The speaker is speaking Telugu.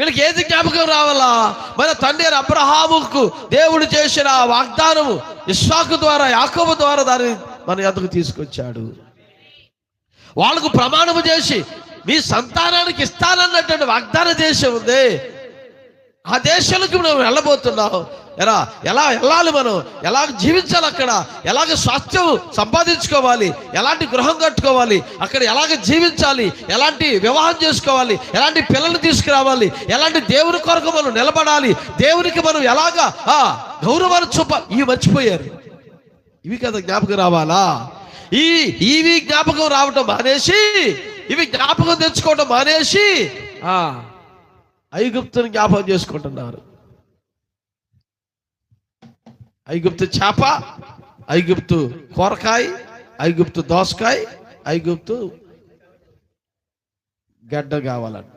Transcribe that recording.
వీళ్ళకి ఏది జ్ఞాపకం రావాలా? మన తండ్రి అబ్రహాముకు దేవుడు చేసిన వాగ్దానము ఇస్సాకు ద్వారా యాకోబు ద్వారా దాన్ని మన ఎందుకు తీసుకొచ్చాడు. వాళ్ళకు ప్రమాణము చేసి మీ సంతానానికి ఇస్తానన్నటువంటి వాగ్దాన దేశం ఉంది. ఆ దేశాలకు మనం వెళ్ళబోతున్నాం ఎలా ఎలా వెళ్ళాలి మనం? ఎలా జీవించాలి అక్కడ? ఎలాగ స్వాస్థ్యం సంపాదించుకోవాలి? ఎలాంటి గృహం కట్టుకోవాలి? అక్కడ ఎలాగ జీవించాలి? ఎలాంటి వివాహం చేసుకోవాలి? ఎలాంటి పిల్లలు తీసుకురావాలి? ఎలాంటి దేవుని కొరకు మనం నిలబడాలి? దేవునికి మనం ఎలాగా గౌరవాన్ని చూపాలి ఇవి మర్చిపోయారు. ఇవి కదా జ్ఞాపకం రావాలా? ఈ ఇవి జ్ఞాపకం రావటం మానేసి ఇవి జ్ఞాపకం తెచ్చుకోవటం మానేసి ఐగుప్తుని జ్ఞాపకం చేసుకుంటున్నారు. ఐగుప్తు చేప ఐగుప్తు కూరకాయ ఐగుప్తు దోసకాయ ఐగుప్తు గడ్డ కావాలంట.